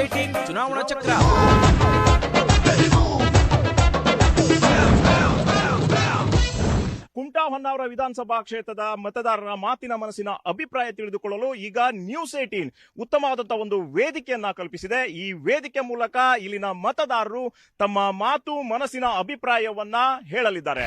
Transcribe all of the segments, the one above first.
Eighteen ಚುನಾವಣಾ ಚಕ್ರ. ಕುಮಟಾ ಹೊನ್ನಾವರ ವಿಧಾನಸಭಾ ಕ್ಷೇತ್ರದ ಮತದಾರರ ಮಾತಿನ ಮನಸ್ಸಿನ ಅಭಿಪ್ರಾಯ ತಿಳಿದುಕೊಳ್ಳಲು ಈಗ ನ್ಯೂಸ್ ಏಟೀನ್ ಉತ್ತಮವಾದಂತಹ ಒಂದು ವೇದಿಕೆಯನ್ನ ಕಲ್ಪಿಸಿದೆ. ಈ ವೇದಿಕೆ ಮೂಲಕ ಇಲ್ಲಿನ ಮತದಾರರು ತಮ್ಮ ಮಾತು ಮನಸ್ಸಿನ ಅಭಿಪ್ರಾಯವನ್ನ ಹೇಳಲಿದ್ದಾರೆ.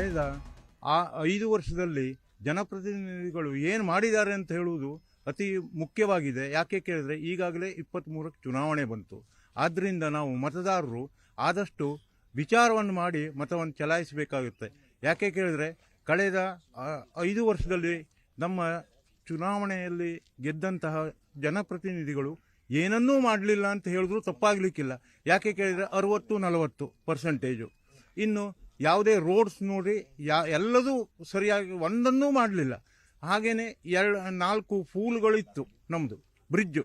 ಕಳೆದ ಆ ಐದು ವರ್ಷದಲ್ಲಿ ಜನಪ್ರತಿನಿಧಿಗಳು ಏನು ಮಾಡಿದ್ದಾರೆ ಅಂತ ಹೇಳುವುದು ಅತಿ ಮುಖ್ಯವಾಗಿದೆ. ಯಾಕೆ ಕೇಳಿದ್ರೆ ಈಗಾಗಲೇ ಇಪ್ಪತ್ತ್ಮೂರಕ್ಕೆ ಚುನಾವಣೆ ಬಂತು. ಆದ್ದರಿಂದ ನಾವು ಮತದಾರರು ಆದಷ್ಟು ವಿಚಾರವನ್ನು ಮಾಡಿ ಮತವನ್ನು ಚಲಾಯಿಸಬೇಕಾಗುತ್ತೆ. ಯಾಕೆ ಕೇಳಿದ್ರೆ ಕಳೆದ ಐದು ವರ್ಷದಲ್ಲಿ ನಮ್ಮ ಚುನಾವಣೆಯಲ್ಲಿ ಗೆದ್ದಂತಹ ಜನಪ್ರತಿನಿಧಿಗಳು ಏನನ್ನೂ ಮಾಡಲಿಲ್ಲ ಅಂತ ಹೇಳಿದ್ರು ತಪ್ಪಾಗಲಿಕ್ಕಿಲ್ಲ. ಯಾಕೆ ಕೇಳಿದರೆ ಅರುವತ್ತು ನಲವತ್ತು ಪರ್ಸೆಂಟೇಜು ಇನ್ನು ಯಾವುದೇ ರೋಡ್ಸ್ ನೋಡಿ, ಯಾ, ಎಲ್ಲದೂ ಸರಿಯಾಗಿ ಒಂದನ್ನೂ ಮಾಡಲಿಲ್ಲ. ಹಾಗೆಯೇ ಎರಡು, ನಾಲ್ಕು ಪೂಲ್ಗಳಿತ್ತು ನಮ್ಮದು ಬ್ರಿಡ್ಜು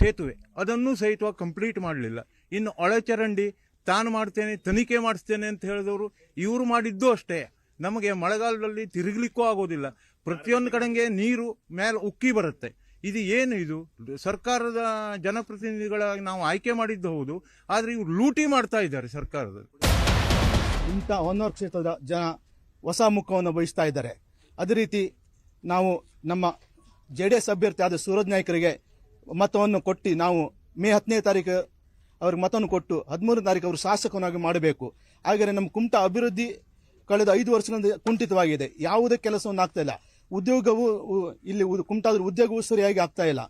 ಸೇತುವೆ. ಅದನ್ನು ಸಹಿತ ಕಂಪ್ಲೀಟ್ ಮಾಡಲಿಲ್ಲ. ಇನ್ನು ಒಳಚರಂಡಿ, ತಾನು ಮಾಡ್ತೇನೆ, ತನಿಖೆ ಮಾಡಿಸ್ತೇನೆ ಅಂತ ಹೇಳಿದವರು, ಇವರು ಮಾಡಿದ್ದು ಅಷ್ಟೇ. ನಮಗೆ ಮಳೆಗಾಲದಲ್ಲಿ ತಿರುಗಲಿಕ್ಕೂ ಆಗೋದಿಲ್ಲ. ಪ್ರತಿಯೊಂದು ಕಡೆಗೆ ನೀರು ಮೇಲೆ ಉಕ್ಕಿ ಬರುತ್ತೆ. ಇದು ಏನು ಇದು? ಸರ್ಕಾರದ ಜನಪ್ರತಿನಿಧಿಗಳಾಗಿ ನಾವು ಆಯ್ಕೆ ಮಾಡಿದ್ದು ಹೌದು, ಆದರೆ ಇವರು ಲೂಟಿ ಮಾಡ್ತಾ ಇದ್ದಾರೆ ಸರ್ಕಾರದಲ್ಲಿ. ಇಂಥ ಹೊನ್ನೂರು ಕ್ಷೇತ್ರದ ಜನ ಹೊಸ ಮುಖವನ್ನು ಬಯಸ್ತಾ ಇದ್ದಾರೆ. ಅದೇ ರೀತಿ ನಾವು ನಮ್ಮ ಜೆ ಡಿ ಎಸ್ ಅಭ್ಯರ್ಥಿ ಆದ ಸೂರಜ್ ನಾಯ್ಕರಿಗೆ ಮತವನ್ನು ಕೊಟ್ಟು ನಾವು ಮೇ ಹತ್ತನೇ ತಾರೀಕು ಅವ್ರಿಗೆ ಮತವನ್ನು ಕೊಟ್ಟು ಹದಿಮೂರನೇ ತಾರೀಕು ಅವರು ಶಾಸಕನಾಗಿ ಮಾಡಬೇಕು. ಹಾಗೆಯೇ ನಮ್ಮ ಕುಮಟಾ ಅಭಿವೃದ್ಧಿ ಕಳೆದ ಐದು ವರ್ಷಗಳಿಂದ ಕುಂಠಿತವಾಗಿದೆ. ಯಾವುದೇ ಕೆಲಸವನ್ನು ಆಗ್ತಾ ಇಲ್ಲ. ಉದ್ಯೋಗವು ಇಲ್ಲಿ ಉ- ಉದ್ಯೋಗವು ಸರಿಯಾಗಿ ಆಗ್ತಾ ಇಲ್ಲ.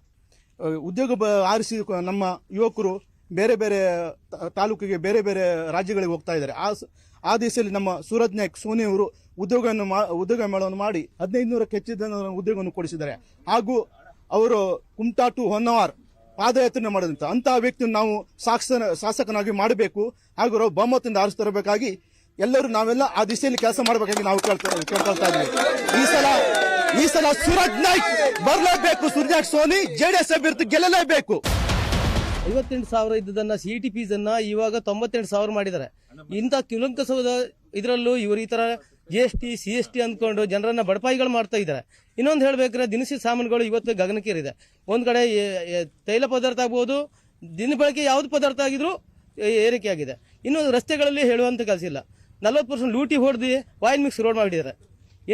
ಉದ್ಯೋಗ ಆರಿಸಿ ನಮ್ಮ ಯುವಕರು ಬೇರೆ ಬೇರೆ ತಾಲೂಕಿಗೆ ಬೇರೆ ಬೇರೆ ರಾಜ್ಯಗಳಿಗೆ ಹೋಗ್ತಾ ಇದ್ದಾರೆ. ಆ ಆ ದಿಸೆಯಲ್ಲಿ ನಮ್ಮ ಸೂರಜ್ ನಾಯಕ್, ಸೋನಿ ಅವರು ಉದ್ಯೋಗವನ್ನು ಮಾ- ಉದ್ಯೋಗ ಮೇಳವನ್ನು ಮಾಡಿ ಹದಿನೈದು ನೂರಕ್ಕೆ ಹೆಚ್ಚಿದ ಉದ್ಯೋಗವನ್ನು ಕೊಡಿಸಿದ್ದಾರೆ. ಹಾಗೂ ಅವರು ಕುಮಟಾ ಟು ಹೊನ್ನವಾರ್ ಪಾದಯಾತ್ರೆ ಮಾಡಿದಂಥ ಅಂತಹ ವ್ಯಕ್ತಿಯನ್ನು ನಾವು ಶಾಸನ ಶಾಸಕನಾಗಿ ಮಾಡಬೇಕು. ಹಾಗೂ ಅವರು ಬಹುಮತದಿಂದ ಆರಿಸ್ತರಬೇಕಾಗಿ ಎಲ್ಲರೂ ನಾವೆಲ್ಲ ಆ ದಿಸೆಯಲ್ಲಿ ಕೆಲಸ ಮಾಡಬೇಕಾಗಿ ನಾವು ಕೇಳ್ತಾ ಕೇಳ್ಕೊಳ್ತಾ ಇದ್ದೀವಿ. ಈ ಸಲ ಈ ಸಲ ಸೂರಜ್ ನಾಯ್ಕ್ ಬರಲೇಬೇಕು. ಸೂರ್ಯ ಸೋನಿ ಜೆಡಿಎಸ್ ಅಭ್ಯರ್ಥಿ ಗೆಲ್ಲಲೇಬೇಕು. ಐವತ್ತೆಂಟು ಸಾವಿರ ಇದ್ದದನ್ನ ಸಿ ಟಿ ಫೀಸ್ ಅನ್ನ ಇವಾಗ ತೊಂಬತ್ತೆಂಟು ಸಾವಿರ ಮಾಡಿದ್ದಾರೆ. ಇಂಥ ಕಿಲಂಕಸದ ಇದರಲ್ಲೂ ಇವರು ಈ ತರ G S T C S T ಅಂದ್ಕೊಂಡು ಜನರನ್ನ ಬಡಪಾಯಿಗಳು ಮಾಡ್ತಾ ಇದ್ದಾರೆ. ಇನ್ನೊಂದು ಹೇಳ್ಬೇಕಾದ್ರೆ ದಿನಸಿ ಸಾಮಾನುಗಳು ಇವತ್ತು ಗಗನಕ್ಕೇರಿದೆ. ಒಂದು ಕಡೆ ತೈಲ ಪದಾರ್ಥ ಆಗ್ಬೋದು, ದಿನ ಬಳಕೆ ಯಾವ್ದು ಪದಾರ್ಥ ಆಗಿದ್ರು ಏರಿಕೆ ಆಗಿದೆ. ಇನ್ನು ರಸ್ತೆಗಳಲ್ಲಿ ಹೇಳುವಂತ ಕೆಲಸ ಇಲ್ಲ. ನಲ್ವತ್ತು ಪರ್ಸೆಂಟ್ ಲೂಟಿ ಹೊಡೆದು ವಾಯಿಲ್ ಮಿಕ್ಸ್ ರೋಡ್ ಮಾಡಿದ್ದಾರೆ.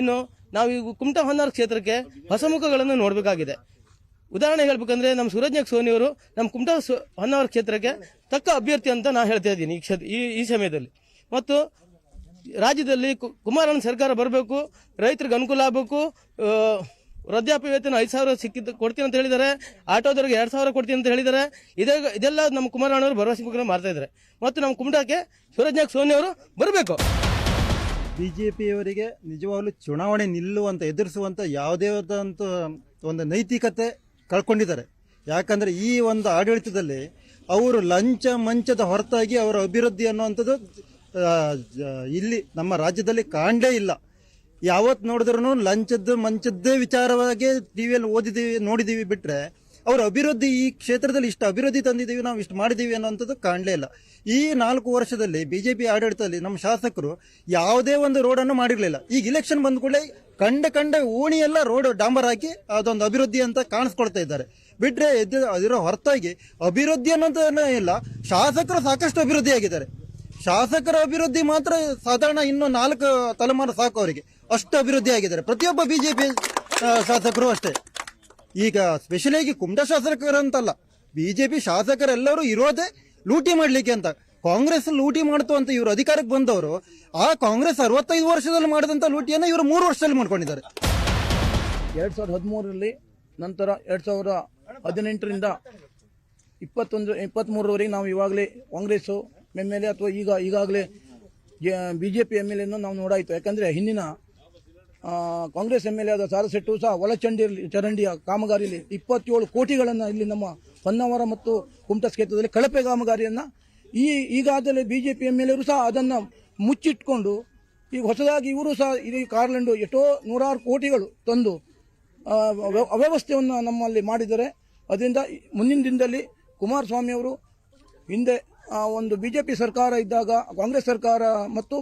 ಇನ್ನು ನಾವು ಈಗ ಕುಮಟಾ ಹೊನ್ನಾರ್ ಕ್ಷೇತ್ರಕ್ಕೆ ಹೊಸ ಮುಖಗಳನ್ನು ನೋಡಬೇಕಾಗಿದೆ. ಉದಾಹರಣೆ ಹೇಳ್ಬೇಕಂದ್ರೆ ನಮ್ಮ ಸೂರಜ್ ಸೋನಿಯವರು ಸೋನಿ ಅವರು ನಮ್ಮ ಕುಮಟಾ ಹೊನ್ನಾವರ ಕ್ಷೇತ್ರಕ್ಕೆ ತಕ್ಕ ಅಭ್ಯರ್ಥಿ ಅಂತ ನಾ ಹೇಳ್ತಾ ಇದ್ದೀನಿ ಈ ಕ್ಷೇತ್ರ ಈ ಈ ಸಮಯದಲ್ಲಿ. ಮತ್ತು ರಾಜ್ಯದಲ್ಲಿ ಕುಮಾರಣ್ಣ ಸರ್ಕಾರ ಬರಬೇಕು, ರೈತರಿಗೆ ಅನುಕೂಲ ಆಗಬೇಕು ವೃದ್ಧಾಪ್ಯ ವೇತನ ಐದು ಸಾವಿರ ಸಿಕ್ಕಿದ್ದು ಕೊಡ್ತೀನಿ ಅಂತ ಹೇಳಿದ್ದಾರೆ, ಆಟೋದವ್ರಿಗೆ ಎರಡು ಸಾವಿರ ಕೊಡ್ತೀನಿ ಅಂತ ಹೇಳಿದ್ದಾರೆ, ಇದೇ ಇದೆಲ್ಲ ನಮ್ಮ ಕುಮಾರಣ್ಣವರು ಭರವಸೆ ಮುಖಾಂತರ ಮಾಡ್ತಾ ಇದ್ದಾರೆ. ಮತ್ತು ನಮ್ಮ ಕುಮಟಾಕ್ಕೆ ಸೂರಜ್ ಸೋನಿಯವರು ಸೋನಿ ಅವರು ಬರಬೇಕು. ಬಿಜೆಪಿಯವರಿಗೆ ನಿಜವಾಗ್ಲೂ ಚುನಾವಣೆ ನಿಲ್ಲುವಂಥ ಎದುರಿಸುವಂಥ ಯಾವುದೇ ಆದಂಥ ಒಂದು ನೈತಿಕತೆ ಕಳ್ಕೊಂಡಿದ್ದಾರೆ. ಯಾಕಂದ್ರೆ ಈ ಒಂದು ಆಡಳಿತದಲ್ಲಿ ಅವರು ಲಂಚ ಮಂಚದ ಹೊರತಾಗಿ ಅವರ ಅಭಿವೃದ್ಧಿ ಅನ್ನುವಂಥದ್ದು ಇಲ್ಲಿ ನಮ್ಮ ರಾಜ್ಯದಲ್ಲಿ ಕಾಣಲೇ ಇಲ್ಲ. ಯಾವತ್ತು ನೋಡಿದ್ರೂ ಲಂಚದ್ದು ಮಂಚದ್ದೇ ವಿಚಾರವಾಗಿ ಟಿವಿಯಲ್ಲಿ ಓದಿದೀವಿ ನೋಡಿದೀವಿ ಬಿಟ್ರೆ ಅವ್ರ ಅಭಿವೃದ್ಧಿ ಈ ಕ್ಷೇತ್ರದಲ್ಲಿ ಇಷ್ಟು ಅಭಿವೃದ್ಧಿ ತಂದಿದ್ದೀವಿ, ನಾವು ಇಷ್ಟು ಮಾಡಿದ್ದೀವಿ ಅನ್ನೋಂಥದ್ದು ಕಾಣಲೇ ಇಲ್ಲ. ಈ ನಾಲ್ಕು ವರ್ಷದಲ್ಲಿ ಬಿಜೆಪಿ ಆಡಳಿತದಲ್ಲಿ ನಮ್ಮ ಶಾಸಕರು ಯಾವುದೇ ಒಂದು ರೋಡನ್ನು ಮಾಡಿರಲಿಲ್ಲ. ಈಗ ಇಲೆಕ್ಷನ್ ಬಂದ ಕೂಡಲೇ ಕಂಡ ಕಂಡ ಓಣಿಯೆಲ್ಲ ರೋಡ್ ಡಾಂಬರ್ ಹಾಕಿ ಅದೊಂದು ಅಭಿವೃದ್ಧಿ ಅಂತ ಕಾಣಿಸ್ಕೊಳ್ತಾ ಇದ್ದಾರೆ. ಬಿಟ್ರೆ ಅದರ ಹೊರತಾಗಿ ಅಭಿವೃದ್ಧಿ ಅನ್ನೋದನ್ನ ಇಲ್ಲ, ಶಾಸಕರು ಸಾಕಷ್ಟು ಅಭಿವೃದ್ಧಿ ಆಗಿದ್ದಾರೆ. ಶಾಸಕರ ಅಭಿವೃದ್ಧಿ ಮಾತ್ರ ಸಾಧಾರಣ ಇನ್ನು ನಾಲ್ಕು ತಲೆಮಾರು ಸಾಕು ಅವರಿಗೆ. ಅಷ್ಟು ಅಭಿವೃದ್ಧಿ ಆಗಿದ್ದಾರೆ. ಪ್ರತಿಯೊಬ್ಬ ಬಿಜೆಪಿ ಶಾಸಕರು ಅಷ್ಟೇ. ಈಗ ಸ್ಪೆಷಲಿಯಾಗಿ ಕುಮಟಾ ಶಾಸಕರು ಅಂತಲ್ಲ ಬಿಜೆಪಿ ಶಾಸಕರೆಲ್ಲರೂ ಇರೋದೇ ಲೂಟಿ ಮಾಡ್ಲಿಕ್ಕೆ ಅಂತ. ಕಾಂಗ್ರೆಸ್ ಲೂಟಿ ಮಾಡ್ತು ಅಂತ ಇವರು ಅಧಿಕಾರಕ್ಕೆ ಬಂದವರು, ಆ ಕಾಂಗ್ರೆಸ್ ಅರವತ್ತೈದು ವರ್ಷದಲ್ಲಿ ಮಾಡಿದಂತ ಲೂಟಿಯನ್ನು ಇವರು ಮೂರು ವರ್ಷದಲ್ಲಿ ಮಾಡ್ಕೊಂಡಿದ್ದಾರೆ. ಎರಡು ಸಾವಿರದ ಹದಿಮೂರರಲ್ಲಿ ನಂತರ ಎರಡು ಸಾವಿರದ ಹದಿನೆಂಟರಿಂದ ಇಪ್ಪತ್ತೊಂದು ಇಪ್ಪತ್ತ್ಮೂರರವರೆಗೆ ನಾವು ಇವಾಗಲೇ ಕಾಂಗ್ರೆಸ್ಸು ಎಂ ಎಲ್ ಎ ಅಥವಾ ಈಗ, ಈಗಾಗಲೇ B J P M L ಎನ್ನು ನಾವು ನೋಡಾಯಿತು. ಯಾಕಂದರೆ ಹಿಂದಿನ ಕಾಂಗ್ರೆಸ್ ಎಂ ಎಲ್ ಎ ಆದ ಸಾರಸೆಟ್ಟು ಸಹ ಒಳಚಂಡಿ ಚರಂಡಿಯ ಕಾಮಗಾರಿಯಲ್ಲಿ ಇಪ್ಪತ್ತೇಳು ಕೋಟಿಗಳನ್ನು ಇಲ್ಲಿ ನಮ್ಮ ಹೊನ್ನಾವರ ಮತ್ತು ಕುಮಟಾ ಕ್ಷೇತ್ರದಲ್ಲಿ ಕಳಪೆ ಕಾಮಗಾರಿಯನ್ನು ಈ, ಈಗಾಗಲೇ B J P M L ಎರು ಸಹ ಅದನ್ನು ಮುಚ್ಚಿಟ್ಕೊಂಡು, ಈಗ ಹೊಸದಾಗಿ ಇವರು ಸಹ ಇಡೀ ಕಾರ್ಲೆಂಡು ಎಷ್ಟೋ ನೂರಾರು ಕೋಟಿಗಳು ತಂದು ಅವ್ಯವಸ್ಥೆಯನ್ನು ನಮ್ಮಲ್ಲಿ ಮಾಡಿದರೆ ಅದರಿಂದ ಮುಂದಿನ ದಿನದಲ್ಲಿ ಕುಮಾರಸ್ವಾಮಿಯವರು ಹಿಂದೆ ಬಿ ಒಂದು ಪಿ ಸರ್ಕಾರ ಇದ್ದಾಗ ಕಾಂಗ್ರೆಸ್ ಸರ್ಕಾರ ಮತ್ತು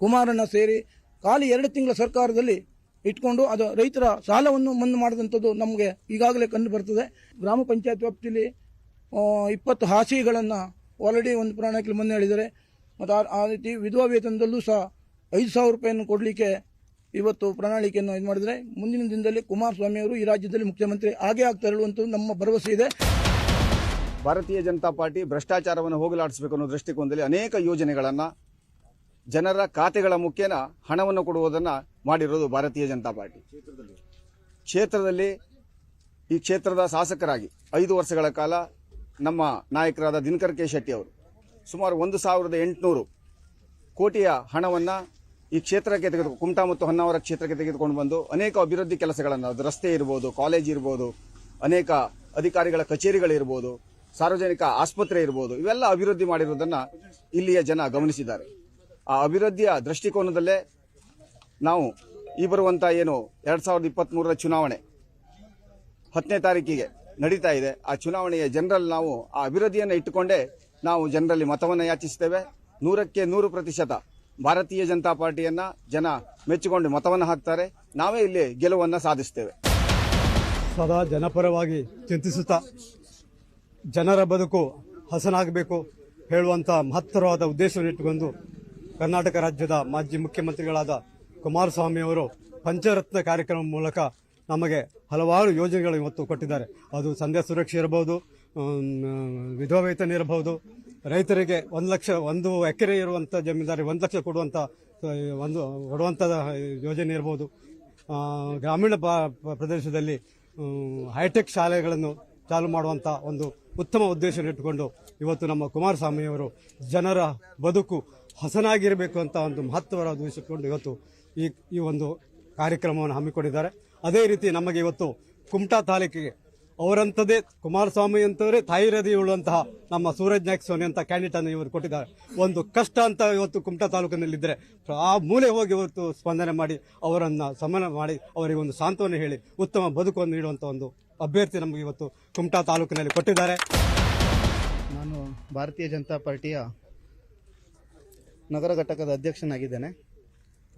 ಕುಮಾರಣ್ಣ ಸೇರಿ ಖಾಲಿ ಎರಡು ತಿಂಗಳ ಸರ್ಕಾರದಲ್ಲಿ ಇಟ್ಕೊಂಡು ಅದು ರೈತರ ಸಾಲವನ್ನು ಮನ್ನಾ ಮಾಡಿದಂಥದ್ದು ನಮಗೆ ಈಗಾಗಲೇ ಕಂಡು ಬರ್ತದೆ. ಗ್ರಾಮ ಪಂಚಾಯತ್ ವ್ಯಾಪ್ತಿಯಲ್ಲಿ ಇಪ್ಪತ್ತು ಹಾಸಿಗೆಗಳನ್ನು ಆಲ್ರೆಡಿ ಒಂದು ಪ್ರಾಣಕ್ಕೆ ಮೊನ್ನೆ ಹೇಳಿದ್ದಾರೆ. ಮತ್ತು ಆ- ರೀತಿ ವಿಧವಾ ವೇತನದಲ್ಲೂ ಸಹ ಐದು ಸಾವಿರ ರೂಪಾಯಿಯನ್ನು ಕೊಡಲಿಕ್ಕೆ ಇವತ್ತು ಪ್ರಣಾಳಿಕೆಯನ್ನು ಇದು ಮಾಡಿದರೆ ಮುಂದಿನ ದಿನದಲ್ಲಿ ಕುಮಾರಸ್ವಾಮಿ ಅವರು ಈ ರಾಜ್ಯದಲ್ಲಿ ಮುಖ್ಯಮಂತ್ರಿ ಆಗೇ ಆಗ್ತಾರೆ ಹೇಳುವಂಥದ್ದು ನಮ್ಮ ಭರವಸೆ ಇದೆ. ಭಾರತೀಯ ಜನತಾ ಪಾರ್ಟಿ ಭ್ರಷ್ಟಾಚಾರವನ್ನು ಹೋಗಲಾಡಿಸಬೇಕು ಅನ್ನೋ ದೃಷ್ಟಿಕೋನದಲ್ಲಿ ಅನೇಕ ಯೋಜನೆಗಳನ್ನು ಜನರ ಖಾತೆಗಳ ಮುಖೇನ ಹಣವನ್ನು ಕೊಡುವುದನ್ನು ಮಾಡಿರೋದು ಭಾರತೀಯ ಜನತಾ ಪಾರ್ಟಿ. ಕ್ಷೇತ್ರದಲ್ಲಿ ಈ ಕ್ಷೇತ್ರದ ಶಾಸಕರಾಗಿ ಐದು ವರ್ಷಗಳ ಕಾಲ ನಮ್ಮ ನಾಯಕರಾದ ದಿನಕರ್ ಕೆ ಶೆಟ್ಟಿ ಅವರು ಸುಮಾರು ಒಂದು ಸಾವಿರದ ಎಂಟುನೂರು ಕೋಟಿಯ ಹಣವನ್ನು ಈ ಕ್ಷೇತ್ರಕ್ಕೆ ತೆಗೆದು ಕುಮಟಾ ಮತ್ತು ಹೊನ್ನಾವರ ಕ್ಷೇತ್ರಕ್ಕೆ ತೆಗೆದುಕೊಂಡು ಬಂದು ಅನೇಕ ಅಭಿವೃದ್ಧಿ ಕೆಲಸಗಳನ್ನು ಅದು ರಸ್ತೆ ಇರ್ಬೋದು, ಕಾಲೇಜ್ ಇರ್ಬೋದು, ಅನೇಕ ಅಧಿಕಾರಿಗಳ ಕಚೇರಿಗಳಿರ್ಬೋದು ಸಾರ್ವಜನಿಕ ಆಸ್ಪತ್ರೆ ಇರ್ಬೋದು, ಇವೆಲ್ಲ ಅಭಿವೃದ್ಧಿ ಮಾಡಿರುವುದನ್ನು ಇಲ್ಲಿಯ ಜನ ಗಮನಿಸಿದ್ದಾರೆ. ಆ ಅಭಿವೃದ್ಧಿಯ ದೃಷ್ಟಿಕೋನದಲ್ಲೇ ನಾವು ಈ ಬರುವಂಥ ಏನು ಎರಡು ಸಾವಿರದ ಇಪ್ಪತ್ತ್ಮೂರರ ಚುನಾವಣೆ ಹತ್ತನೇ ತಾರೀಕಿಗೆ ನಡೀತಾ ಇದೆ. ಆ ಚುನಾವಣೆಯ ಜನರಲ್ಲಿ ನಾವು ಆ ಅಭಿವೃದ್ಧಿಯನ್ನು ಇಟ್ಟುಕೊಂಡೇ ನಾವು ಜನರಲ್ಲಿ ಮತವನ್ನು ಯಾಚಿಸ್ತೇವೆ. ನೂರಕ್ಕೆ ನೂರು ಪ್ರತಿಶತ ಭಾರತೀಯ ಜನತಾ ಪಾರ್ಟಿಯನ್ನ ಜನ ಮೆಚ್ಚಿಕೊಂಡು ಮತವನ್ನು ಹಾಕ್ತಾರೆ. ನಾವೇ ಇಲ್ಲಿ ಗೆಲುವನ್ನು ಸಾಧಿಸ್ತೇವೆ. ಸದಾ ಜನಪರವಾಗಿ ಚಿಂತಿಸುತ್ತಾ ಜನರ ಬದುಕು ಹಸನಾಗಬೇಕು ಹೇಳುವಂಥ ಮಹತ್ತರವಾದ ಉದ್ದೇಶವನ್ನು ಇಟ್ಟುಕೊಂಡು ಕರ್ನಾಟಕ ರಾಜ್ಯದ ಮಾಜಿ ಮುಖ್ಯಮಂತ್ರಿಗಳಾದ ಕುಮಾರಸ್ವಾಮಿ ಅವರು ಪಂಚರತ್ನ ಕಾರ್ಯಕ್ರಮ ಮೂಲಕ ನಮಗೆ ಹಲವಾರು ಯೋಜನೆಗಳು ಇವತ್ತು ಕೊಟ್ಟಿದ್ದಾರೆ. ಅದು ಸಂಧ್ಯಾ ಸುರಕ್ಷೆ ಇರಬಹುದು ವಿಧವಾ ವೇತನ ಇರಬಹುದು. ರೈತರಿಗೆ ಒಂದು ಲಕ್ಷ, ಒಂದು ಎಕರೆ ಇರುವಂಥ ಜಮೀನ್ದಾರಿ ಒಂದು ಲಕ್ಷ ಕೊಡುವಂಥ ಒಂದು ಕೊಡುವಂಥ ಯೋಜನೆ ಇರ್ಬೋದು ಗ್ರಾಮೀಣ ಪ್ರದೇಶದಲ್ಲಿ ಹೈಟೆಕ್ ಶಾಲೆಗಳನ್ನು ಚಾಲು ಮಾಡುವಂಥ ಒಂದು ಉತ್ತಮ ಉದ್ದೇಶ ಇಟ್ಟುಕೊಂಡು ಇವತ್ತು ನಮ್ಮ ಕುಮಾರಸ್ವಾಮಿಯವರು ಜನರ ಬದುಕು ಹಸನಾಗಿರಬೇಕು ಅಂತ ಒಂದು ಮಹತ್ವರ ಉದ್ದೇಶ ಇಟ್ಟುಕೊಂಡು ಇವತ್ತು ಈ ಈ ಒಂದು ಕಾರ್ಯಕ್ರಮವನ್ನು ಹಮ್ಮಿಕೊಂಡಿದ್ದಾರೆ. ಅದೇ ರೀತಿ ನಮಗೆ ಇವತ್ತು ಕುಮಟಾ ತಾಲೂಕಿಗೆ ಅವರಂಥದ್ದೇ, ಕುಮಾರಸ್ವಾಮಿ ಅಂತವರೇ ತಾಯಿ ರದಿ ಉಳ್ಳುವಂತಹ ನಮ್ಮ ಸೂರಜ್ ನಾಯಕ್ ಸೋನಿ ಅಂತ ಕ್ಯಾಂಡಿಡೇಟ್ ಅನ್ನು ಇವರು ಕೊಟ್ಟಿದ್ದಾರೆ. ಒಂದು ಕಷ್ಟ ಅಂತ ಇವತ್ತು ಕುಮಟಾ ತಾಲೂಕಿನಲ್ಲಿದ್ದರೆ ಆ ಮೂಲೆ ಹೋಗಿ ಇವತ್ತು ಸ್ಪಂದನೆ ಮಾಡಿ, ಅವರನ್ನು ಸಮನ ಮಾಡಿ, ಅವರಿಗೆ ಒಂದು ಸಾಂತ್ವನ ಹೇಳಿ, ಉತ್ತಮ ಬದುಕನ್ನು ನೀಡುವಂಥ ಒಂದು ಅಭ್ಯರ್ಥಿ ನಮಗೆ ಇವತ್ತು ಕುಮಟಾ ತಾಲೂಕಿನಲ್ಲಿ ಕೊಟ್ಟಿದ್ದಾರೆ. ನಾನು ಭಾರತೀಯ ಜನತಾ ಪಾರ್ಟಿಯ ನಗರ ಘಟಕದ ಅಧ್ಯಕ್ಷನಾಗಿದ್ದೇನೆ.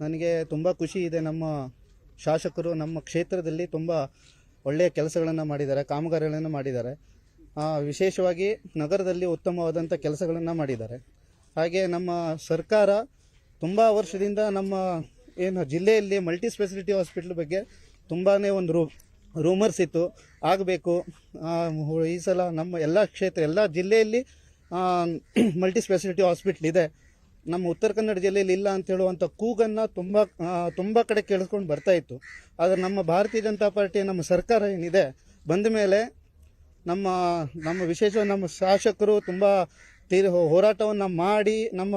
ನನಗೆ ತುಂಬ ಖುಷಿ ಇದೆ ನಮ್ಮ ಶಾಸಕರು ನಮ್ಮ ಕ್ಷೇತ್ರದಲ್ಲಿ ತುಂಬ ಒಳ್ಳೆಯ ಕೆಲಸಗಳನ್ನು ಮಾಡಿದ್ದಾರೆ, ಕಾಮಗಾರಿಗಳನ್ನು ಮಾಡಿದ್ದಾರೆ. ವಿಶೇಷವಾಗಿ ನಗರದಲ್ಲಿ ಉತ್ತಮವಾದಂಥ ಕೆಲಸಗಳನ್ನು ಮಾಡಿದ್ದಾರೆ. ಹಾಗೆ ನಮ್ಮ ಸರ್ಕಾರ ತುಂಬ ವರ್ಷದಿಂದ ನಮ್ಮ ಏನು ಜಿಲ್ಲೆಯಲ್ಲಿ ಮಲ್ಟಿ ಸ್ಪೆಷಾಲಿಟಿ ಹಾಸ್ಪಿಟ್ಲ್ ಬಗ್ಗೆ ತುಂಬಾ ಒಂದು ರೂ ರೂಮರ್ಸ್ ಇತ್ತು. ಆಗಬೇಕು. ಈ ಸಲ ನಮ್ಮ ಎಲ್ಲ ಕ್ಷೇತ್ರ, ಎಲ್ಲ ಜಿಲ್ಲೆಯಲ್ಲಿ ಮಲ್ಟಿ ಸ್ಪೆಷಾಲಿಟಿ ಹಾಸ್ಪಿಟ್ಲ್ ಇದೆ. ನಮ್ಮ ಉತ್ತರ ಕನ್ನಡ ಜಿಲ್ಲೆಯಲ್ಲಿ ಇಲ್ಲ ಅಂತ ಹೇಳುವಂಥ ಕೂಗನ್ನು ತುಂಬ ತುಂಬ ಕಡೆ ಕೇಳಿಸ್ಕೊಂಡು ಬರ್ತಾ ಇತ್ತು. ಆದರೆ ನಮ್ಮ ಭಾರತೀಯ ಜನತಾ ಪಾರ್ಟಿ ನಮ್ಮ ಸರ್ಕಾರ ಏನಿದೆ, ಬಂದ ಮೇಲೆ ನಮ್ಮ ನಮ್ಮ ವಿಶೇಷ ನಮ್ಮ ಶಾಸಕರು ತುಂಬ ತೀರ್ ಹೋರಾಟವನ್ನು ಮಾಡಿ ನಮ್ಮ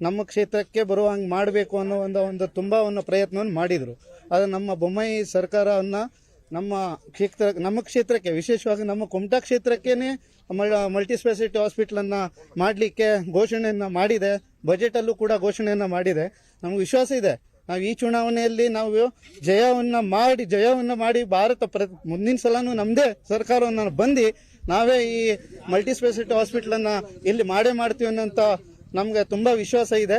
ನಮ್ಮ ಕ್ಷೇತ್ರಕ್ಕೆ ಬರುವ ಹಂಗೆ ಮಾಡಬೇಕು ಅನ್ನೋ ಒಂದು ಒಂದು ತುಂಬ ಒಂದು ಪ್ರಯತ್ನವನ್ನು ಮಾಡಿದರು. ಆದರೆ ನಮ್ಮ ಬೊಮ್ಮಾಯಿ ಸರ್ಕಾರವನ್ನು ನಮ್ಮ ಕ್ಷೇತ್ರ, ನಮ್ಮ ಕ್ಷೇತ್ರಕ್ಕೆ, ವಿಶೇಷವಾಗಿ ನಮ್ಮ ಕುಮಟಾ ಕ್ಷೇತ್ರಕ್ಕೇನೆ ಮಲ್ಟಿ ಸ್ಪೆಷಾಲಿಟಿ ಹಾಸ್ಪಿಟ್ಲನ್ನು ಮಾಡಲಿಕ್ಕೆ ಘೋಷಣೆಯನ್ನು ಮಾಡಿದೆ. ಬಜೆಟಲ್ಲೂ ಕೂಡ ಘೋಷಣೆಯನ್ನು ಮಾಡಿದೆ. ನಮಗೆ ವಿಶ್ವಾಸ ಇದೆ. ನಾವು ಈ ಚುನಾವಣೆಯಲ್ಲಿ ನಾವು ಜಯವನ್ನು ಮಾಡಿ ಜಯವನ್ನು ಮಾಡಿ ಭಾರತ ಪ್ರ, ಮುಂದಿನ ಸಲನೂ ನಮ್ಮದೇ ಸರ್ಕಾರವನ್ನು ಬಂದು ನಾವೇ ಈ ಮಲ್ಟಿ ಸ್ಪೆಷಾಲಿಟಿ ಹಾಸ್ಪಿಟ್ಲನ್ನು ಇಲ್ಲಿ ಮಾಡೇ ಮಾಡ್ತೀವಿ ಅನ್ನೋಂಥ ನಮಗೆ ತುಂಬ ವಿಶ್ವಾಸ ಇದೆ.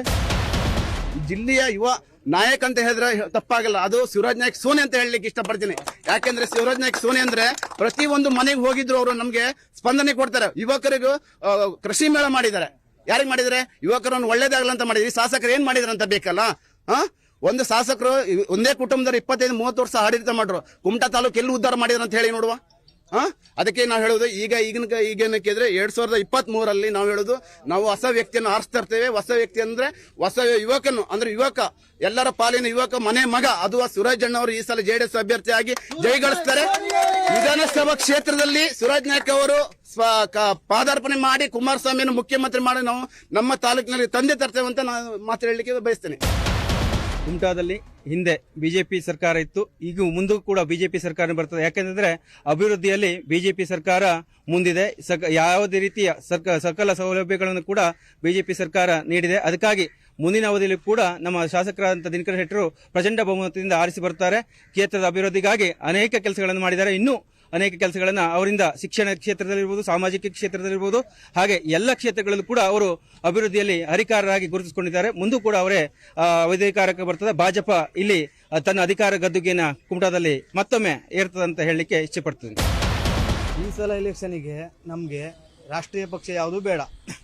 ಜಿಲ್ಲೆಯ ಯುವ ನಾಯಕ ಅಂತ ಹೇಳಿದ್ರೆ ತಪ್ಪಾಗಲ್ಲ. ಅದು ಶಿವರಾಜ್ ನಾಯಕ್ ಸೋನೆ ಅಂತ ಹೇಳಲಿಕ್ಕೆ ಇಷ್ಟಪಡ್ತೀನಿ. ಯಾಕೆಂದ್ರೆ ಶಿವರಾಜ್ ನಾಯಕ್ ಸೋನೆ ಅಂದ್ರೆ ಪ್ರತಿ ಒಂದು ಮನೆಗೆ ಹೋಗಿದ್ರು ಅವರು ನಮ್ಗೆ ಸ್ಪಂದನೆ ಕೊಡ್ತಾರೆ. ಯುವಕರಿಗೂ ಕೃಷಿ ಮೇಳ ಮಾಡಿದ್ದಾರೆ. ಯಾರಿಗೆ ಮಾಡಿದ್ರೆ? ಯುವಕರನ್ನು ಒಳ್ಳೇದಾಗಲ್ಲ ಅಂತ ಮಾಡಿದ್ರಿ. ಶಾಸಕರು ಏನ್ ಮಾಡಿದ್ರು ಬೇಕಲ್ಲ? ಒಂದು ಶಾಸಕರು, ಒಂದೇ ಕುಟುಂಬದವ್ರು ಇಪ್ಪತ್ತೈದು, ಮೂವತ್ತು ವರ್ಷ ಆಡಳಿತ ಮಾಡ್ರು. ಕುಮಟಾ ತಾಲೂಕು ಎಲ್ಲಿ ಉದ್ಧಾರ ಮಾಡಿದ್ರು ಅಂತ ಹೇಳಿ ನೋಡುವ. ಅದಕ್ಕೆ ನಾವು ಹೇಳೋದು, ಈಗ ಈಗಿನ ಈಗೇನಕ್ಕೆ ಇದ್ರೆ ಎರಡ್ ಸಾವಿರದ ಇಪ್ಪತ್ತ್ ಮೂರಲ್ಲಿ ನಾವು ಹೇಳೋದು, ನಾವು ಹೊಸ ವ್ಯಕ್ತಿಯನ್ನು ಆರಿಸ್ತಾ ಇರ್ತೇವೆ. ಹೊಸ ವ್ಯಕ್ತಿ ಅಂದ್ರೆ ಹೊಸ ಯುವಕನು, ಅಂದ್ರೆ ಯುವಕ, ಎಲ್ಲರ ಪಾಲಿನ ಯುವಕ, ಮನೆ ಮಗ, ಅದು ಸುರಾಜ್ ಅಣ್ಣ ಅವರು ಈ ಸಲ ಜೆಡಿಎಸ್ ಅಭ್ಯರ್ಥಿಯಾಗಿ ಜೈಗಳಿಸ್ತಾರೆ. ವಿಧಾನಸಭಾ ಕ್ಷೇತ್ರದಲ್ಲಿ ಸುರಾಜ್ ನಾಯ್ಕ ಅವರು ಪಾದಾರ್ಪಣೆ ಮಾಡಿ ಕುಮಾರಸ್ವಾಮಿಯನ್ನು ಮುಖ್ಯಮಂತ್ರಿ ಮಾಡಿ ನಾವು ನಮ್ಮ ತಾಲೂಕಿನಲ್ಲಿ ತಂದೆ ತರ್ತೇವೆ ಅಂತ ನಾನು ಮಾತು ಹೇಳಲಿಕ್ಕೆ ಬಯಸ್ತೇನೆ. ಕುಮಟಾದಲ್ಲಿ ಹಿಂದೆ ಬಿಜೆಪಿ ಸರ್ಕಾರ ಇತ್ತು. ಈಗ ಮುಂದೂ ಕೂಡ ಬಿಜೆಪಿ ಸರ್ಕಾರ ಬರ್ತದೆ. ಯಾಕೆಂದ್ರೆ ಅಭಿವೃದ್ಧಿಯಲ್ಲಿ ಬಿಜೆಪಿ ಸರ್ಕಾರ ಮುಂದಿದೆ. ಸಕ, ಯಾವುದೇ ರೀತಿಯ ಸರ್ಕ, ಸಕಲ ಸೌಲಭ್ಯಗಳನ್ನು ಕೂಡ ಬಿಜೆಪಿ ಸರ್ಕಾರ ನೀಡಿದೆ. ಅದಕ್ಕಾಗಿ ಮುಂದಿನ ಅವಧಿಯಲ್ಲಿ ಕೂಡ ನಮ್ಮ ಶಾಸಕರಾದಂಥ ದಿನಕರ ಶೆಟ್ಟರು ಪ್ರಚಂಡ ಬಹುಮತದಿಂದ ಆರಿಸಿ ಬರ್ತಾರೆ. ಕ್ಷೇತ್ರದ ಅಭಿವೃದ್ಧಿಗಾಗಿ ಅನೇಕ ಕೆಲಸಗಳನ್ನು ಮಾಡಿದ್ದಾರೆ. ಇನ್ನೂ ಅನೇಕ ಕೆಲಸಗಳನ್ನ ಅವರಿಂದ ಶಿಕ್ಷಣ ಕ್ಷೇತ್ರದಲ್ಲಿರ್ಬೋದು, ಸಾಮಾಜಿಕ ಕ್ಷೇತ್ರದಲ್ಲಿರ್ಬೋದು, ಹಾಗೆ ಎಲ್ಲ ಕ್ಷೇತ್ರಗಳಲ್ಲೂ ಕೂಡ ಅವರು ಅಭಿವೃದ್ಧಿಯಲ್ಲಿ ಹರಿಕಾರರಾಗಿ ಗುರುತಿಸಿಕೊಂಡಿದ್ದಾರೆ. ಮುಂದೂ ಕೂಡ ಅವರೇ ಅಧಿಕಾರಕ್ಕೆ ಬರ್ತದೆ. ಭಾಜಪ ಇಲ್ಲಿ ತನ್ನ ಅಧಿಕಾರ ಗದ್ದುಗೆನ ಕುಮಟಾದಲ್ಲಿ ಮತ್ತೊಮ್ಮೆ ಏರ್ತದೆ ಅಂತ ಹೇಳಲಿಕ್ಕೆ ಇಚ್ಛೆಪಡ್ತೀನಿ. ಈ ಸಲ ಎಲೆಕ್ಷನಿಗೆ ನಮಗೆ ರಾಷ್ಟ್ರೀಯ ಪಕ್ಷ ಯಾವುದು ಬೇಡ.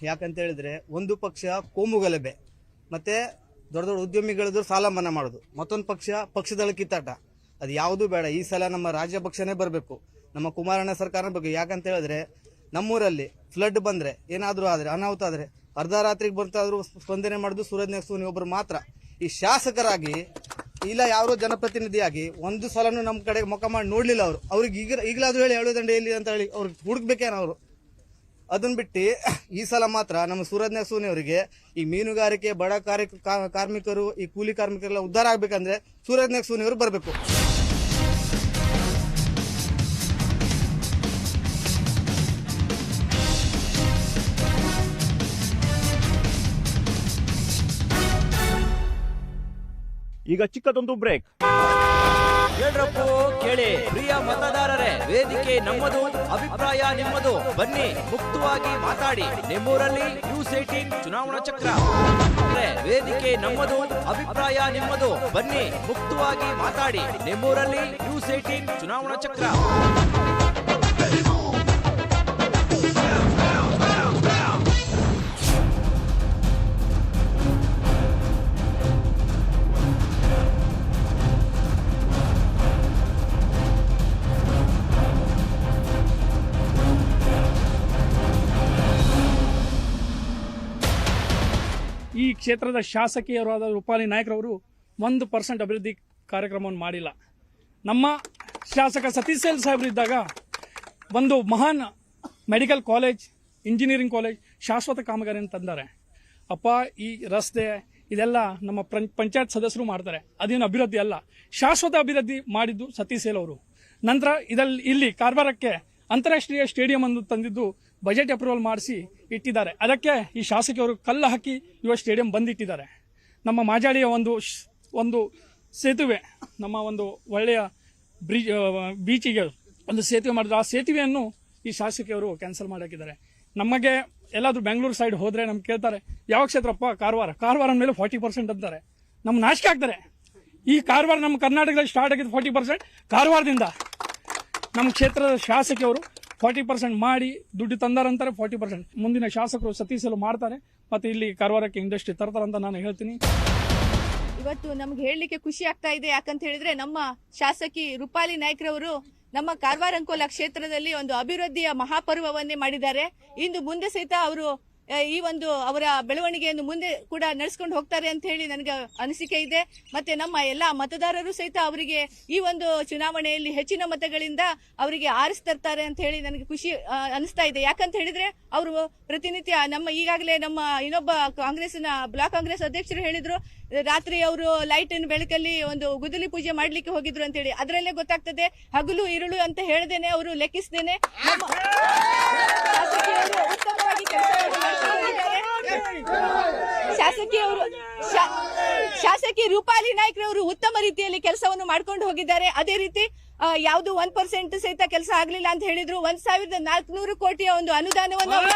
ಯಾಕಂತ ಹೇಳಿದ್ರೆ ಒಂದು ಪಕ್ಷ ಕೋಮುಗಲಭೆ, ಮತ್ತೆ ದೊಡ್ಡ ದೊಡ್ಡ ಉದ್ಯಮಿಗಳದ್ದು ಸಾಲ ಮನ್ನಾ ಮಾಡೋದು. ಮತ್ತೊಂದು ಪಕ್ಷ ಪಕ್ಷದಳ ಕಿತ್ತಾಟ. ಅದು ಯಾವುದು ಬೇಡ. ಈ ಸಲ ನಮ್ಮ ರಾಜ್ಯ ಪಕ್ಷನೇ ಬರಬೇಕು. ನಮ್ಮ ಕುಮಾರಣ್ಣ ಸರ್ಕಾರ ಬಗ್ಗೆ. ಯಾಕಂತ ಹೇಳಿದ್ರೆ ನಮ್ಮೂರಲ್ಲಿ ಫ್ಲಡ್ ಬಂದ್ರೆ ಏನಾದರೂ ಆದರೆ, ಅನಾಹುತ ಆದರೆ, ಅರ್ಧ ರಾತ್ರಿಗೆ ಬಂತಾದರೂ ಸ್ಪಂದನೆ ಮಾಡಿದ್ರು ಸೂರಜ್ ನೆಕ್ಸೂನಿ ಒಬ್ಬರು ಮಾತ್ರ. ಈ ಶಾಸಕರಾಗಿ ಇಲ್ಲ ಯಾರೋ ಜನಪ್ರತಿನಿಧಿಯಾಗಿ ಒಂದು ಸಲನೂ ನಮ್ಮ ಕಡೆ ಮುಖ ಮಾಡಿ ನೋಡಲಿಲ್ಲ ಅವರು. ಅವ್ರಿಗೆ ಈಗ, ಈಗಲಾದ್ರೂ ಹೇಳಿ ಏಳು ದಂಡೆ ಎಲ್ಲಿ ಅಂತ ಹೇಳಿ ಅವ್ರಿಗೆ ಹುಡುಕ್ಬೇಕೇನ ಅವರು. ಅದನ್ನ ಬಿಟ್ಟು ಈ ಸಲ ಮಾತ್ರ ನಮ್ಮ ಸೂರಜ್ ಸೂನಿ ಅವರಿಗೆ ಈ ಮೀನುಗಾರಿಕೆ ಬಡ ಕಾರ್ಯ ಕಾರ್ಮಿಕರು, ಈ ಕೂಲಿ ಕಾರ್ಮಿಕರೆಲ್ಲ ಉದ್ಧಾರ ಆಗಬೇಕಂದ್ರೆ ಸೂರಜ್ ನೆಕ್ಸೂನಿ ಅವರು ಬರಬೇಕು. ಈಗ ಚಿಕ್ಕದೊಂದು ಬ್ರೇಕ್. ಕೇಳಿ. ಪ್ರಿಯ ಮತದಾರರೇ, ವೇದಿಕೆ ನಮ್ಮದು, ಅಭಿಪ್ರಾಯ ನಿಮ್ಮದು. ಬನ್ನಿ, ಮುಕ್ತವಾಗಿ ಮಾತಾಡಿ. ನಿಮ್ಮೂರಲ್ಲಿ ನ್ಯೂಸ್ ಏಟೀನ್ ಚುನಾವಣಾ ಚಕ್ರ. ವೇದಿಕೆ ನಮ್ಮದು, ಅಭಿಪ್ರಾಯ ನಿಮ್ಮದು. ಬನ್ನಿ, ಮುಕ್ತವಾಗಿ ಮಾತಾಡಿ. ನಿಮ್ಮೂರಲ್ಲಿ ನ್ಯೂಸ್ ಏಟೀನ್ ಚುನಾವಣಾ ಚಕ್ರ. ಕ್ಷೇತ್ರದ ಶಾಸಕಿಯರಾದ ರೂಪಾಲಿ ನಾಯ್ಕರವರು ಒಂದು ಪರ್ಸೆಂಟ್ ಅಭಿವೃದ್ಧಿ ಕಾರ್ಯಕ್ರಮವನ್ನು ಮಾಡಿಲ್ಲ. ನಮ್ಮ ಶಾಸಕ ಸತೀಶ್ ಸೇಲ್ ಸಾಹೇಬರಿದ್ದಾಗ ಒಂದು ಮಹಾನ್ ಮೆಡಿಕಲ್ ಕಾಲೇಜ್, ಇಂಜಿನಿಯರಿಂಗ್ ಕಾಲೇಜ್ ಶಾಶ್ವತ ಕಾಮಗಾರಿಯನ್ನು ತಂದಾರೆ. ಅಪ್ಪ, ಈ ರಸ್ತೆ, ಇದೆಲ್ಲ ನಮ್ಮ ಪಂಚಾಯತ್ ಸದಸ್ಯರು ಮಾಡ್ತಾರೆ. ಅದೇನು ಅಭಿವೃದ್ಧಿ ಅಲ್ಲ. ಶಾಶ್ವತ ಅಭಿವೃದ್ಧಿ ಮಾಡಿದ್ದು ಸತೀಶ್ ಸೇಲ್ ಅವರು. ನಂತರ ಇದಲ್ಲಿ ಇಲ್ಲಿ ಕಾರವಾರಕ್ಕೆ ಅಂತಾರಾಷ್ಟ್ರೀಯ ಸ್ಟೇಡಿಯಂ ಅನ್ನು ತಂದಿದ್ದು ಬಜೆಟ್ ಅಪ್ರೂವಲ್ ಮಾಡಿಸಿ ಇಟ್ಟಿದ್ದಾರೆ. ಅದಕ್ಕೆ ಈ ಶಾಸಕಿಯವರು ಕಲ್ಲು ಹಾಕಿ ಯುವ ಸ್ಟೇಡಿಯಂ ಬಂದಿಟ್ಟಿದ್ದಾರೆ. ನಮ್ಮ ಮಾಜಾಳಿಯ ಒಂದು ಒಂದು ಸೇತುವೆ, ನಮ್ಮ ಒಂದು ಒಳ್ಳೆಯ ಬ್ರಿಜ್ ಬೀಚಿಗೆ ಒಂದು ಸೇತುವೆ ಮಾಡಿದ್ರು. ಆ ಸೇತುವೆಯನ್ನು ಈ ಶಾಸಕಿಯವರು ಕ್ಯಾನ್ಸಲ್ ಮಾಡಾಕಿದ್ದಾರೆ ನಮಗೆ ಎಲ್ಲಾದರೂ ಬೆಂಗಳೂರು ಸೈಡ್ ಹೋದರೆ ನಮ್ಗೆ ಕೇಳ್ತಾರೆ, ಯಾವ ಕ್ಷೇತ್ರಪ್ಪ ಕಾರವಾರ? ಕಾರವಾರ ಮೇಲೆ ಫಾರ್ಟಿ ಪರ್ಸೆಂಟ್ ಅಂತಾರೆ. ನಮ್ಮ ನಾಶಕ ಆಗ್ತಾರೆ. ಈ ಕಾರವಾರ ನಮ್ಮ ಕರ್ನಾಟಕದಲ್ಲಿ ಸ್ಟಾರ್ಟ್ ಆಗಿದ್ದು ಫಾರ್ಟಿ ಪರ್ಸೆಂಟ್ ಕಾರವಾರದಿಂದ. ನಮ್ಮ ಕ್ಷೇತ್ರದ ಶಾಸಕಿಯವರು ಫಾರ್ಟಿ ಪರ್ಸೆಂಟ್ ಮಾಡಿ ದುಡ್ಡು ತಂದಾರಂತಾರೆ ಫಾರ್ಟಿ ಪರ್ಸೆಂಟ್. ಮುಂದಿನ ಶಾಸಕರು ಸತೀಸಲು ಮಾಡ್ತಾರೆ. ಮತ್ತೆ ಇಲ್ಲಿ ಕಾರವಾರಕ್ಕೆ ಇಂಡಸ್ಟ್ರಿ ತರ್ತಾರಂತ ನಾನು ಹೇಳ್ತೀನಿ. ಇವತ್ತು ನಮ್ಗೆ ಹೇಳಲಿಕ್ಕೆ ಖುಷಿ ಆಗ್ತಾ ಇದೆ. ಯಾಕಂತ ಹೇಳಿದ್ರೆ ನಮ್ಮ ಶಾಸಕಿ ರೂಪಾಲಿ ನಾಯ್ಕರವರು ನಮ್ಮ ಕಾರವಾರ ಅಂಕೋಲ ಕ್ಷೇತ್ರದಲ್ಲಿ ಒಂದು ಅಭಿವೃದ್ಧಿಯ ಮಹಾಪರ್ವವನ್ನೇ ಮಾಡಿದ್ದಾರೆ. ಇಂದು ಮುಂದೆ ಸಹಿತ ಅವರು ಈ ಒಂದು ಅವರ ಬೆಳವಣಿಗೆಯನ್ನು ಮುಂದೆ ಕೂಡ ನಡೆಸ್ಕೊಂಡು ಹೋಗ್ತಾರೆ ಅಂತ ಹೇಳಿ ನನಗೆ ಅನಿಸಿಕೆ ಇದೆ. ಮತ್ತೆ ನಮ್ಮ ಎಲ್ಲ ಮತದಾರರು ಸಹಿತ ಅವರಿಗೆ ಈ ಒಂದು ಚುನಾವಣೆಯಲ್ಲಿ ಹೆಚ್ಚಿನ ಮತಗಳಿಂದ ಅವರಿಗೆ ಆರಿಸ್ತರ್ತಾರೆ ಅಂತ ಹೇಳಿ ನನಗೆ ಖುಷಿ ಅನಿಸ್ತಾ ಇದೆ. ಯಾಕಂತ ಹೇಳಿದ್ರೆ ಅವರು ಪ್ರತಿನಿತ್ಯ ನಮ್ಮ ಈಗಾಗಲೇ ನಮ್ಮ ಇನ್ನೊಬ್ಬ ಕಾಂಗ್ರೆಸ್ನ ಬ್ಲಾಕ್ ಕಾಂಗ್ರೆಸ್ ಅಧ್ಯಕ್ಷರು ಹೇಳಿದ್ರು ರಾತ್ರಿ ಅವರು ಲೈಟ್ ಬೆಳಕಲ್ಲಿ ಒಂದು ಗುದಲಿ ಪೂಜೆ ಮಾಡ್ಲಿಕ್ಕೆ ಹೋಗಿದ್ರು ಅಂತ ಹೇಳಿ ಅದರಲ್ಲೇ ಗೊತ್ತಾಗ್ತದೆ, ಹಗಲು ಇರುಳು ಅಂತ ಹೇಳ್ದೇನೆ ಅವರು ಲೆಕ್ಕಿಸ್ದೇನೆ. ಶಾಸಕಿಯವರು ಶಾಸಕಿ ರೂಪಾಲಿ ನಾಯ್ಕರವರು ಉತ್ತಮ ರೀತಿಯಲ್ಲಿ ಕೆಲಸವನ್ನು ಮಾಡ್ಕೊಂಡು ಹೋಗಿದ್ದಾರೆ. ಅದೇ ರೀತಿ ಯಾವುದು ಒನ್ ಪರ್ಸೆಂಟ್ ಸಹಿತ ಕೆಲಸ ಆಗ್ಲಿಲ್ಲ ಅಂತ ಹೇಳಿದ್ರು. ಒಂದ್ ಸಾವಿರದ ನಾಲ್ಕುನೂರು ಕೋಟಿಯ ಒಂದು ಅನುದಾನವನ್ನು ಅವರು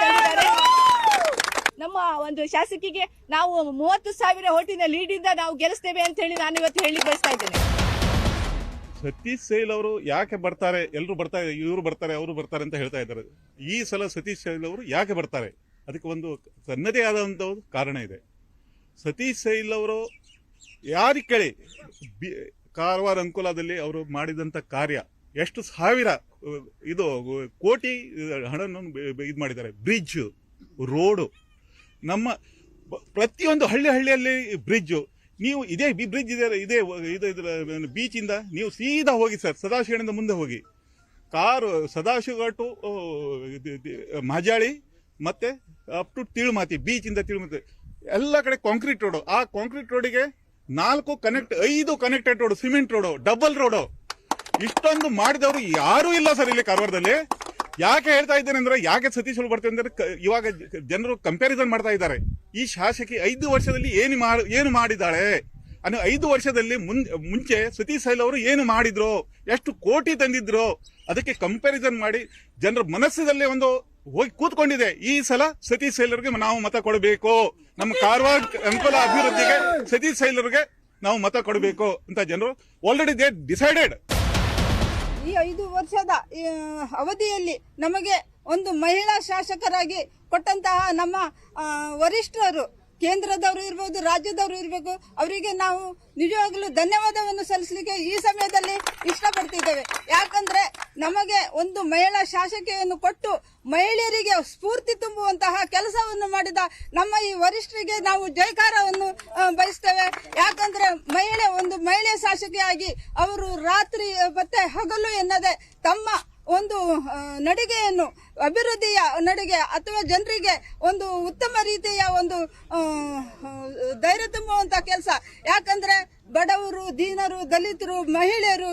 ನಮ್ಮ ಒಂದು ಶಾಸಕಿಗೆ ನಾವು ಮೂವತ್ತು ಸಾವಿರ ಓಟಿನ ಲೀಡ್ ಇಂದ ನಾವು ಗೆಲ್ಲಿಸ್ತೇವೆ ಅಂತ ಹೇಳಿ ನಾನು ಇವತ್ತು ಹೇಳಿ ಬಯಸ್ತಾ ಇದ್ದೇನೆ. ಸತೀಶ್ ಸೈಲ್ ಅವರು ಯಾಕೆ ಬರ್ತಾರೆ? ಎಲ್ಲರೂ ಬರ್ತಾರೆ, ಇವರು ಬರ್ತಾರೆ, ಅವರು ಬರ್ತಾರೆ ಅಂತ ಹೇಳ್ತಾ ಇದ್ದಾರೆ. ಈ ಸಲ ಸತೀಶ್ ಸೈಲ್ ಅವರು ಯಾಕೆ ಬರ್ತಾರೆ? ಅದಕ್ಕೆ ಒಂದು ತನ್ನದೇ ಆದಂಥ ಒಂದು ಕಾರಣ ಇದೆ. ಸತೀಶ್ ಸೈಲ್ ಅವರು ಯಾರಿಗೆ ಕೇಳಿ? ಬಿ- ಕಾರವಾರ ಅಂಕೋಲಾದಲ್ಲಿ ಅವರು ಮಾಡಿದಂಥ ಕಾರ್ಯ ಎಷ್ಟು ಸಾವಿರ, ಇದು ಕೋಟಿ ಹಣವನ್ನು ಇದು ಮಾಡಿದ್ದಾರೆ. ಬ್ರಿಡ್ಜ್, ರೋಡು ನಮ್ಮ ಬ- ಪ್ರತಿಯೊಂದು ಹಳ್ಳಿ ಹಳ್ಳಿಯಲ್ಲಿ ಬ್ರಿಡ್ಜು ನೀವು ಇದೇ ಬ್ರಿಡ್ಜ್ ಇದೆ, ಇದೇ ಇದು ಬೀಚಿಂದ ನೀವು ಸೀದಾ ಹೋಗಿ ಸರ್, ಸದಾಶಿವನಿಂದ ಮುಂದೆ ಹೋಗಿ. ಕಾರು ಸದಾಶಿವ ಟು ಮಾಜಾಳಿ ಮತ್ತೆ ಅಪ್ ಟು ತಿಳುಮಾತಿ ಬೀಚಿಂದ ತಿಳುಮಾತಿ ಎಲ್ಲ ಕಡೆ ಕಾಂಕ್ರೀಟ್ ರೋಡು ಆ ಕಾಂಕ್ರೀಟ್ ರೋಡಿಗೆ ನಾಲ್ಕು ಕನೆಕ್ಟ್ ಐದು connected road cement road double road ಇಷ್ಟೊಂದು ಮಾಡಿದವರು ಯಾರೂ ಇಲ್ಲ ಸರ್ ಇಲ್ಲಿ ಕಾರವಾರದಲ್ಲಿ. ಯಾಕೆ ಹೇಳ್ತಾ ಇದ್ದೇನೆ ಅಂದ್ರೆ ಯಾಕೆ ಸತೀಶ್ ಅವರು ಬರ್ತಾರೆ ಅಂದ್ರೆ ಇವಾಗ ಜನರು ಕಂಪ್ಯಾರಿಸನ್ ಮಾಡ್ತಾ ಇದ್ದಾರೆ. ಈ ಶಾಸಕಿ ಐದು ವರ್ಷದಲ್ಲಿ ಏನು ಏನು ಮಾಡಿದ್ದಾಳೆ? ಅನ್ನೋ ಐದು ವರ್ಷದಲ್ಲಿ ಮುಂಚೆ ಸತೀಶ್ ಸೈಲ್ ಅವರು ಏನು ಮಾಡಿದ್ರು? ಎಷ್ಟು ಕೋಟಿ ತಂದಿದ್ರು? ಅದಕ್ಕೆ ಕಂಪ್ಯಾರಿಸನ್ ಮಾಡಿ ಜನರ ಮನಸ್ಸಿನಲ್ಲಿ ಒಂದು ಹೋಗಿ ಕೂತ್ಕೊಂಡಿದೆ. ಈ ಸಲ ಸತೀಶ್ ಸೈಲರ್ಗೆ ನಾವು ಮತ ಕೊಡಬೇಕು. ನಮ್ಮ ಕಾರವಾರ ಅಂಕೋಲ ಅಭಿವೃದ್ಧಿಗೆ ಸತೀಶ್ ಸೈಲರ್ಗೆ ನಾವು ಮತ ಕೊಡಬೇಕು ಅಂತ ಜನರು ಆಲ್ರೆಡಿ ದೇ ಡಿಸೈಡೆಡ್ ಈ ಐದು ವರ್ಷದ ಅವಧಿಯಲ್ಲಿ ನಮಗೆ ಒಂದು ಮಹಿಳಾ ಶಾಸಕರಾಗಿ ಕೊಟ್ಟಂತಹ ನಮ್ಮ ವರಿಷ್ಠರು ಕೇಂದ್ರದವರು ಇರ್ಬೋದು, ರಾಜ್ಯದವರು ಇರಬೇಕು, ಅವರಿಗೆ ನಾವು ನಿಜವಾಗಲೂ ಧನ್ಯವಾದವನ್ನು ಸಲ್ಲಿಸಲಿಕ್ಕೆ ಈ ಸಮಯದಲ್ಲಿ ಇಷ್ಟಪಡ್ತಿದ್ದೇವೆ. ಯಾಕಂದ್ರೆ ನಮಗೆ ಒಂದು ಮಹಿಳಾ ಶಾಸಕಿಯನ್ನು ಕೊಟ್ಟು ಮಹಿಳೆಯರಿಗೆ ಸ್ಫೂರ್ತಿ ತುಂಬುವಂತಹ ಕೆಲಸವನ್ನು ಮಾಡಿದ ನಮ್ಮ ಈ ವರಿಷ್ಠರಿಗೆ ನಾವು ಜಯಕಾರವನ್ನು ಬಯಸ್ತೇವೆ. ಯಾಕಂದ್ರೆ ಮಹಿಳೆ ಒಂದು ಮಹಿಳೆ ಶಾಸಕಿಯಾಗಿ ಅವರು ರಾತ್ರಿ ಮತ್ತೆ ಹಗಲು ಎನ್ನದೆ ತಮ್ಮ ಒಂದು ನಡಿಗೆಯನ್ನು, ಅಭಿವೃದ್ಧಿಯ ನಡಿಗೆ ಅಥವಾ ಜನರಿಗೆ ಒಂದು ಉತ್ತಮ ರೀತಿಯ ಒಂದು ಧೈರ್ಯ ತುಂಬುವಂತ ಕೆಲಸ. ಯಾಕಂದ್ರೆ ಬಡವರು, ದೀನರು, ದಲಿತರು, ಮಹಿಳೆಯರು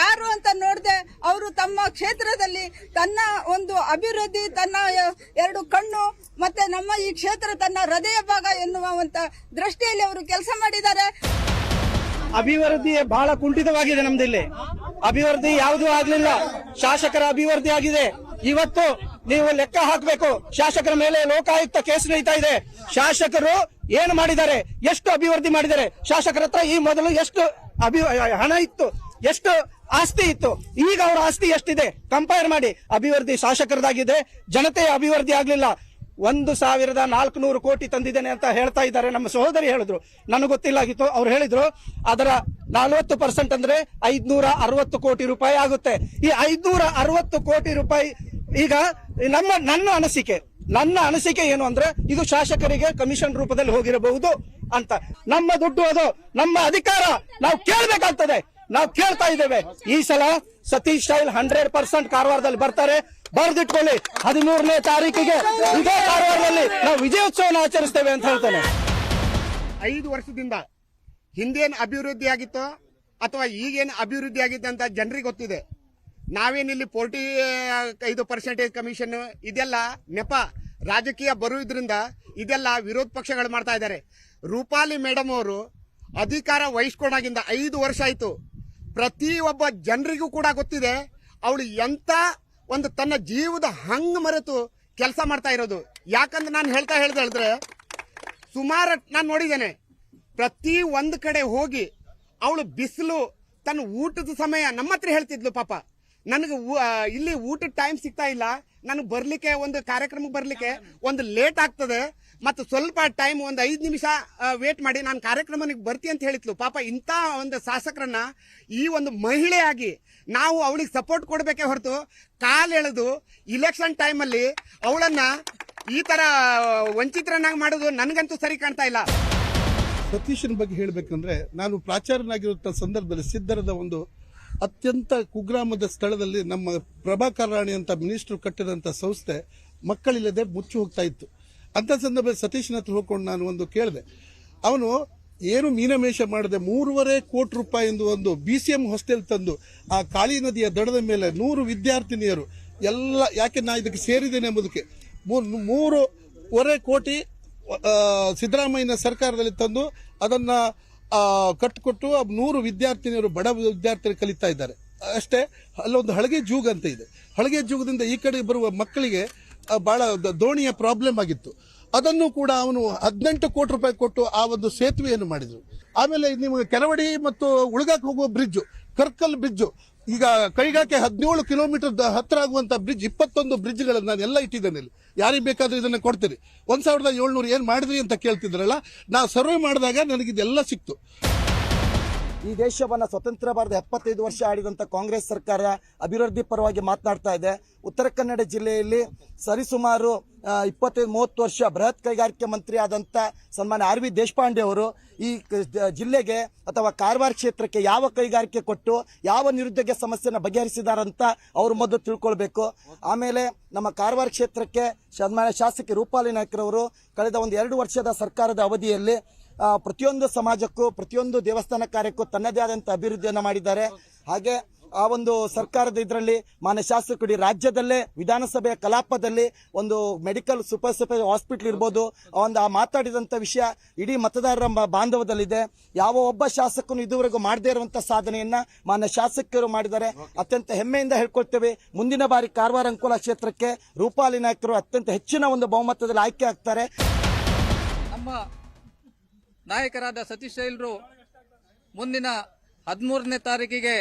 ಯಾರು ಅಂತ ನೋಡದೆ ಅವರು ತಮ್ಮ ಕ್ಷೇತ್ರದಲ್ಲಿ ತನ್ನ ಒಂದು ಅಭಿವೃದ್ಧಿ, ತನ್ನ ಎರಡು ಕಣ್ಣು ಮತ್ತೆ ನಮ್ಮ ಈ ಕ್ಷೇತ್ರ ತನ್ನ ಹೃದಯ ಭಾಗ ಎನ್ನುವಂತ ದೃಷ್ಟಿಯಲ್ಲಿ ಅವರು ಕೆಲಸ ಮಾಡಿದ್ದಾರೆ. ಅಭಿವೃದ್ಧಿ ಬಹಳ ಕುಂಠಿತವಾಗಿದೆ ನಮ್ದಿಲ್ಲಿ ಅಭಿವೃದ್ಧಿ ಯಾವುದೂ ಆಗ್ಲಿಲ್ಲ. ಶಾಸಕರ ಅಭಿವೃದ್ಧಿ ಆಗಿದೆ. ಇವತ್ತು ನೀವು ಲೆಕ್ಕ ಹಾಕಬೇಕು. ಶಾಸಕರ ಮೇಲೆ ಲೋಕಾಯುಕ್ತ ಕೇಸ್ ನಡೀತಾ ಇದೆ. ಶಾಸಕರು ಏನು ಮಾಡಿದ್ದಾರೆ? ಎಷ್ಟು ಅಭಿವೃದ್ಧಿ ಮಾಡಿದ್ದಾರೆ? ಶಾಸಕರ ಹತ್ರ ಈ ಮೊದಲು ಎಷ್ಟು ಅಭಿ ಹಣ ಇತ್ತು? ಎಷ್ಟು ಆಸ್ತಿ ಇತ್ತು? ಈಗ ಅವರ ಆಸ್ತಿ ಎಷ್ಟಿದೆ? ಕಂಪೇರ್ ಮಾಡಿ. ಅಭಿವೃದ್ಧಿ ಶಾಸಕರದಾಗಿದೆ. ಜನತೆಯ ಅಭಿವೃದ್ಧಿ ಆಗ್ಲಿಲ್ಲ. ಒಂದು ಸಾವಿರದ ನಾಲ್ಕುನೂರು ಕೋಟಿ ತಂದಿದ್ದೇನೆ ಅಂತ ಹೇಳ್ತಾ ಇದ್ದಾರೆ. ನಮ್ಮ ಸಹೋದರಿ ಹೇಳಿದ್ರು. ನನಗೆ ಗೊತ್ತಿಲ್ಲಾಗಿತ್ತು ಅವ್ರು ಹೇಳಿದ್ರು, ಅದರ ನಲವತ್ತು ಪರ್ಸೆಂಟ್ ಅಂದ್ರೆ ಐದ್ನೂರ ಅರವತ್ತು ಕೋಟಿ ರೂಪಾಯಿ ಆಗುತ್ತೆ. ಈ ಐದ್ನೂರ ಅರವತ್ತು ಕೋಟಿ ರೂಪಾಯಿ ಈಗ ನಮ್ಮ, ನನ್ನ ಅನಿಸಿಕೆ ನನ್ನ ಅನಿಸಿಕೆ ಏನು ಅಂದ್ರೆ ಇದು ಶಾಸಕರಿಗೆ ಕಮಿಷನ್ ರೂಪದಲ್ಲಿ ಹೋಗಿರಬಹುದು ಅಂತ. ನಮ್ಮ ದುಡ್ಡು ಅದು, ನಮ್ಮ ಅಧಿಕಾರ ನಾವು ಕೇಳಬೇಕಾಗ್ತದೆ. ನಾವು ಕೇಳ್ತಾ ಇದ್ದೇವೆ. ಈ ಸಲ ಸತೀಶ್ ಸ್ಟೈಲ್ ಹಂಡ್ರೆಡ್ ಪರ್ಸೆಂಟ್ ಕಾರವಾರದಲ್ಲಿ ಬರ್ತಾರೆ. ಬರೆದಿಟ್ಕೊಳ್ಳಿ. ಹದಿಮೂರನೇ ತಾರೀಕಿಗೆ ಇದೇ ಕಾರವಾರದಲ್ಲಿ ನಾವು ವಿಜಯೋತ್ಸವನ ಆಚರಿಸ್ತೇವೆ ಅಂತ ಹೇಳ್ತೇನೆ. ಐದು ವರ್ಷದಿಂದ ಹಿಂದೇನು ಅಭಿವೃದ್ಧಿ ಆಗಿತ್ತೋ ಅಥವಾ ಈಗೇನು ಅಭಿವೃದ್ಧಿ ಆಗಿದೆ ಅಂತ ಜನರಿಗೆ ಗೊತ್ತಿದೆ. ನಾವೇನಿಲ್ಲಿ ಫೋರ್ಟಿ ಐದು ಪರ್ಸೆಂಟೇಜ್ ಕಮಿಷನ್ ಇದೆಲ್ಲ ನೆಪ ರಾಜಕೀಯ ಬರುವುದರಿಂದ ಇದೆಲ್ಲ ವಿರೋಧ ಪಕ್ಷಗಳು ಮಾಡ್ತಾ ಇದ್ದಾರೆ. ರೂಪಾಲಿ ಮೇಡಮ್ ಅವರು ಅಧಿಕಾರ ವಹಿಸ್ಕೊಂಡಾಗಿಂದ ಐದು ವರ್ಷ ಆಯಿತು. ಪ್ರತಿ ಒಬ್ಬ ಜನರಿಗೂ ಕೂಡ ಗೊತ್ತಿದೆ, ಅವಳು ಎಂತ ಒಂದು ತನ್ನ ಜೀವದ ಹಂಗೆ ಮರೆತು ಕೆಲಸ ಮಾಡ್ತಾ ಇರೋದು. ಯಾಕಂದ್ರೆ ನಾನು ಹೇಳ್ತಾ ಹೇಳ್ದೆ ಹೇಳಿದ್ರೆ, ಸುಮಾರು ನಾನು ನೋಡಿದ್ದೇನೆ, ಪ್ರತಿ ಒಂದು ಕಡೆ ಹೋಗಿ ಅವಳು ಬಿಸಿಲು, ತನ್ನ ಊಟದ ಸಮಯ ನಮ್ಮ ಹತ್ರ ಹೇಳ್ತಿದ್ಲು ಪಾಪ. ನನಗೆ ಇಲ್ಲಿ ಊಟದ ಟೈಮ್ ಸಿಗ್ತಾ ಇಲ್ಲ. ನನಗೆ ಬರ್ಲಿಕ್ಕೆ ಒಂದು ಕಾರ್ಯಕ್ರಮಕ್ಕೆ ಬರ್ಲಿಕ್ಕೆ ಒಂದು ಲೇಟ್ ಆಗ್ತದೆ. ಮತ್ತು ಸ್ವಲ್ಪ ಟೈಮ್ ಒಂದು ಐದು ನಿಮಿಷ ವೇಟ್ ಮಾಡಿ ನಾನು ಕಾರ್ಯಕ್ರಮಕ್ಕೆ ಬರ್ತೀನಿ ಅಂತ ಹೇಳಿದ್ಲು. ಪಾಪ ಇಂಥ ಒಂದು ಶಾಸಕರನ್ನ ಈ ಒಂದು ಮಹಿಳೆಯಾಗಿ ನಾವು ಅವಳಿಗೆ ಸಪೋರ್ಟ್ ಕೊಡಬೇಕೇ ಹೊರತು ಕಾಲ್ ಎಳೆದು ಇಲೆಕ್ಷನ್ ಟೈಮಲ್ಲಿ ಅವಳನ್ನ ಈ ತರ ವಂಚಿತರನ್ನಾಗಿ ಮಾಡೋದು ನನಗಂತೂ ಸರಿ ಕಾಣ್ತಾ ಇಲ್ಲ. ಸತೀಶನ ಬಗ್ಗೆ ಹೇಳಬೇಕಂದ್ರೆ ನಾನು ಪ್ರಾಚಾರ್ಯನಾಗಿರುವಂಥ ಸಂದರ್ಭದಲ್ಲಿ ಸಿದ್ಧರದ ಒಂದು ಅತ್ಯಂತ ಕುಗ್ರಾಮದ ಸ್ಥಳದಲ್ಲಿ ನಮ್ಮ ಪ್ರಭಾಕರ್ ರಾಣಿ ಅಂತ ಮಿನಿಸ್ಟರ್ ಕಟ್ಟಿದಂಥ ಸಂಸ್ಥೆ ಮಕ್ಕಳಿಲ್ಲದೆ ಮುಚ್ಚಿ ಹೋಗ್ತಾ ಇತ್ತು. ಅಂತ ಸಂದರ್ಭದಲ್ಲಿ ಸತೀಶ್ನ ಹತ್ರ ಹೋಗ್ಕೊಂಡು ನಾನು ಒಂದು ಕೇಳಿದೆ. ಅವನು ಏನು ಮೀನಮೇಷ ಮಾಡದೆ ಮೂರುವರೆ ಕೋಟಿ ರೂಪಾಯಿ ಎಂದು ಒಂದು ಬಿ ಸಿ ಎಂ ಹಾಸ್ಟೆಲ್ ತಂದು ಆ ಕಾಳಿ ನದಿಯ ದಡದ ಮೇಲೆ ನೂರು ವಿದ್ಯಾರ್ಥಿನಿಯರು ಎಲ್ಲ ಯಾಕೆ ನಾ ಇದಕ್ಕೆ ಸೇರಿದ್ದೇನೆ ಎಂಬುದಕ್ಕೆ ಮೂರುವರೆ ಕೋಟಿ ಸಿದ್ದರಾಮಯ್ಯನ ಸರ್ಕಾರದಲ್ಲಿ ತಂದು ಅದನ್ನ ಕಟ್ಟಿಕೊಟ್ಟು ನೂರು ವಿದ್ಯಾರ್ಥಿನಿಯರು, ಬಡ ವಿದ್ಯಾರ್ಥಿಗಳು ಕಲಿತಾ ಇದ್ದಾರೆ. ಅಷ್ಟೇ, ಅಲ್ಲೊಂದು ಹಳಗೆ ಜೂಗ್ ಅಂತ ಇದೆ. ಹಳಗೆ ಜೂಗದಿಂದ ಈ ಕಡೆ ಬರುವ ಮಕ್ಕಳಿಗೆ ಬಹಳ ದೋಣಿಯ ಪ್ರಾಬ್ಲಮ್ ಆಗಿತ್ತು. ಅದನ್ನು ಕೂಡ ಅವನು ಹದಿನೆಂಟು ಕೋಟಿ ರೂಪಾಯಿ ಕೊಟ್ಟು ಆ ಒಂದು ಸೇತುವೆಯನ್ನು ಮಾಡಿದ್ರು. ಆಮೇಲೆ ನಿಮಗೆ ಕೆಲವಡಿ ಮತ್ತು ಉಳ್ಗಾಕ್ ಹೋಗುವ ಬ್ರಿಡ್ಜ್ ಕರ್ಕಲ್ ಬ್ರಿಡ್ಜ್ ಈಗ ಕೈಗಾಕೆ ಹದಿನೇಳು ಕಿಲೋಮೀಟರ್ ಹತ್ತಿರ ಆಗುವಂತ ಬ್ರಿಡ್ಜ್ ಇಪ್ಪತ್ತೊಂದು ಬ್ರಿಡ್ಜ್ಗಳನ್ನು ನಾನು ಎಲ್ಲ ಇಟ್ಟಿದ್ದೇನೆ ಇಲ್ಲಿ. ಯಾರಿಗೆ ಬೇಕಾದ್ರೂ ಇದನ್ನ ಕೊಡ್ತೀರಿ ಒಂದ್ ಸಾವಿರದ ಏಳ್ನೂರು ಏನ್ ಮಾಡಿದ್ರಿ ಅಂತ ಕೇಳ್ತಿದ್ರಲ್ಲ, ನಾ ಸರ್ವೆ ಮಾಡಿದಾಗ ನನಗೆ ಇದೆಲ್ಲ ಸಿಕ್ತು. ಈ ದೇಶವನ್ನು ಸ್ವತಂತ್ರ ಭಾರತ ಎಪ್ಪತ್ತೈದು ವರ್ಷ ಆಡಿದಂಥ ಕಾಂಗ್ರೆಸ್ ಸರ್ಕಾರ ಅಭಿವೃದ್ಧಿ ಪರವಾಗಿ ಮಾತನಾಡ್ತಾ ಇದೆ. ಉತ್ತರ ಕನ್ನಡ ಜಿಲ್ಲೆಯಲ್ಲಿ ಸರಿಸುಮಾರು ಇಪ್ಪತ್ತೈದು, ಮೂವತ್ತು ವರ್ಷ ಬೃಹತ್ ಕೈಗಾರಿಕೆ ಮಂತ್ರಿ ಆದಂಥ ಸನ್ಮಾನ್ಯ ಆರ್ ವಿ ದೇಶಪಾಂಡೆ ಅವರು ಈ ಜಿಲ್ಲೆಗೆ ಅಥವಾ ಕಾರವಾರ ಕ್ಷೇತ್ರಕ್ಕೆ ಯಾವ ಕೈಗಾರಿಕೆ ಕೊಟ್ಟು ಯಾವ ನಿರುದ್ಯೋಗ ಸಮಸ್ಯೆನ ಬಗೆಹರಿಸಿದಾರಂತ ಅವರು ಮೊದಲು ತಿಳ್ಕೊಳ್ಬೇಕು. ಆಮೇಲೆ ನಮ್ಮ ಕಾರವಾರ ಕ್ಷೇತ್ರಕ್ಕೆ ಸನ್ಮಾನ್ಯ ಶಾಸಕಿ ರೂಪಾಲಿ ನಾಯ್ಕರವರು ಕಳೆದ ಒಂದು ಎರಡು ವರ್ಷದ ಸರ್ಕಾರದ ಅವಧಿಯಲ್ಲಿ ಪ್ರತಿಯೊಂದು ಸಮಾಜಕ್ಕೂ, ಪ್ರತಿಯೊಂದು ದೇವಸ್ಥಾನ ಕಾರ್ಯಕ್ಕೂ ತನ್ನದೇ ಆದಂಥ ಅಭಿವೃದ್ಧಿಯನ್ನು ಮಾಡಿದ್ದಾರೆ. ಹಾಗೆ ಆ ಒಂದು ಸರ್ಕಾರದ ಇದರಲ್ಲಿ ಮಾನ್ಯ ಶಾಸಕರು ರಾಜ್ಯದಲ್ಲೇ, ವಿಧಾನಸಭೆಯ ಕಲಾಪದಲ್ಲಿ ಒಂದು ಮೆಡಿಕಲ್ ಸೂಪರ್ ಸೂಪರ್ ಹಾಸ್ಪಿಟ್ಲ್ ಇರ್ಬೋದು ಒಂದು ಆ ಮಾತಾಡಿದಂಥ ವಿಷಯ ಇಡೀ ಮತದಾರರ ಬಾಂಧವದಲ್ಲಿದೆ. ಯಾವ ಒಬ್ಬ ಶಾಸಕನು ಇದುವರೆಗೂ ಮಾಡದೇ ಇರುವಂಥ ಸಾಧನೆಯನ್ನು ಮಾನ್ಯ ಶಾಸಕರು ಮಾಡಿದ್ದಾರೆ. ಅತ್ಯಂತ ಹೆಮ್ಮೆಯಿಂದ ಹೇಳ್ಕೊಳ್ತೇವೆ, ಮುಂದಿನ ಬಾರಿ ಕಾರವಾರ ಅಂಕೋಲ ಕ್ಷೇತ್ರಕ್ಕೆ ರೂಪಾಲಿ ನಾಯಕರು ಅತ್ಯಂತ ಹೆಚ್ಚಿನ ಒಂದು ಬಹುಮತದಲ್ಲಿ ಆಯ್ಕೆ ಆಗ್ತಾರೆ. ನಮ್ಮ ನಾಯಕರಾದ ಸತೀಶ್ ಶೈಲ್ರು ಮುಂದಿನ ಹದಿಮೂರನೇ ತಾರೀಕಿಗೆ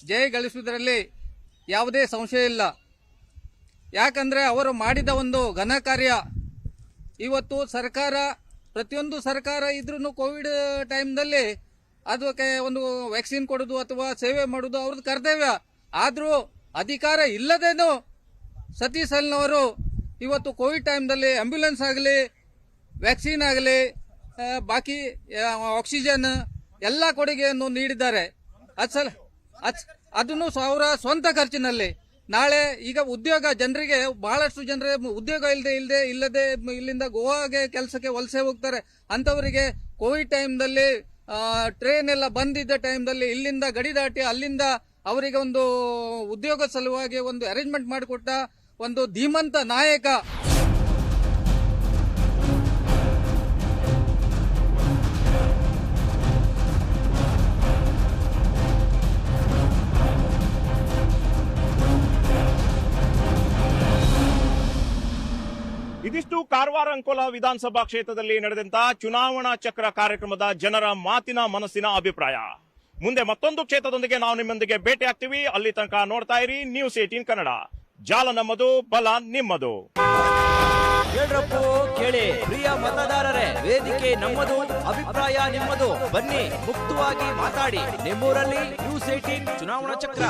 ಜಯ ಗಳಿಸುವುದರಲ್ಲಿ ಯಾವುದೇ ಸಂಶಯ ಇಲ್ಲ. ಯಾಕಂದರೆ ಅವರು ಮಾಡಿದ ಒಂದು ಘನ ಕಾರ್ಯ. ಇವತ್ತು ಸರ್ಕಾರ, ಪ್ರತಿಯೊಂದು ಸರ್ಕಾರ ಇದ್ರೂ ಕೋವಿಡ್ ಟೈಮ್ನಲ್ಲಿ ಅದಕ್ಕೆ ಒಂದು ವ್ಯಾಕ್ಸಿನ್ ಕೊಡೋದು ಅಥವಾ ಸೇವೆ ಮಾಡೋದು ಅವ್ರದ್ದು ಕರ್ತವ್ಯ. ಆದರೂ ಅಧಿಕಾರ ಇಲ್ಲದೇನು ಸತೀಶ್ ಅಲ್ನವರು ಇವತ್ತು ಕೋವಿಡ್ ಟೈಮ್ದಲ್ಲಿ ಆಂಬ್ಯುಲೆನ್ಸ್ ಆಗಲಿ ವ್ಯಾಕ್ಸಿನ್ ಆಗಲಿ ಬಾಕಿ ಆಕ್ಸಿಜನ್ ಎಲ್ಲ ಕೊಡುಗೆಯನ್ನು ನೀಡಿದ್ದಾರೆ. ಅದ್ ಸಲ ಅದ್ ಅದನ್ನು ಅವರ ಸ್ವಂತ ಖರ್ಚಿನಲ್ಲಿ ನಾಳೆ ಈಗ ಉದ್ಯೋಗ ಜನರಿಗೆ ಬಹಳಷ್ಟು ಜನರಿಗೆ ಉದ್ಯೋಗ ಇಲ್ಲದೆ ಇಲ್ಲದೆ ಇಲ್ಲದೆ ಇಲ್ಲಿಂದ ಗೋವಾಗೆ ಕೆಲಸಕ್ಕೆ ವಲಸೆ ಹೋಗ್ತಾರೆ. ಅಂಥವರಿಗೆ ಕೋವಿಡ್ ಟೈಮ್ದಲ್ಲಿ ಟ್ರೈನ್ ಎಲ್ಲ ಬಂದಿದ್ದ ಟೈಮ್ದಲ್ಲಿ ಇಲ್ಲಿಂದ ಗಡಿ ದಾಟಿ ಅಲ್ಲಿಂದ ಅವರಿಗೆ ಒಂದು ಉದ್ಯೋಗ ಸಲುವಾಗಿ ಒಂದು ಅರೇಂಜ್ಮೆಂಟ್ ಮಾಡಿಕೊಟ್ಟ ಒಂದು ಧೀಮಂತ ನಾಯಕ ಇದಿಷ್ಟು ಕಾರವಾರ ಅಂಕೋಲ ವಿಧಾನಸಭಾ ಕ್ಷೇತ್ರದಲ್ಲಿ ನಡೆದಂತ ಚುನಾವಣಾ ಚಕ್ರ ಕಾರ್ಯಕ್ರಮದ ಜನರ ಮಾತಿನ ಮನಸ್ಸಿನ ಅಭಿಪ್ರಾಯ. ಮುಂದೆ ಮತ್ತೊಂದು ಕ್ಷೇತ್ರದೊಂದಿಗೆ ನಾವು ನಿಮ್ಮೊಂದಿಗೆ ಭೇಟಿ ಆಗ್ತೀವಿ. ಅಲ್ಲಿ ತನಕ ನೋಡ್ತಾ ಇರಿ. News eighteen Kannada. ಜಾಲ ನಮ್ಮದು, ಬಲ ನಿಮ್ಮದು. ಕೇಳಿ. ಪ್ರಿಯ ಮತದಾರರೇ, ವೇದಿಕೆ ನಮ್ಮದು, ಅಭಿಪ್ರಾಯ ನಿಮ್ಮದು. ಬನ್ನಿ, ಮುಕ್ತವಾಗಿ ಮಾತಾಡಿ. ನಿಮ್ಮೂರಲ್ಲಿ ನ್ಯೂಸ್ ಏಟೀನ್ ಚುನಾವಣಾ ಚಕ್ರ.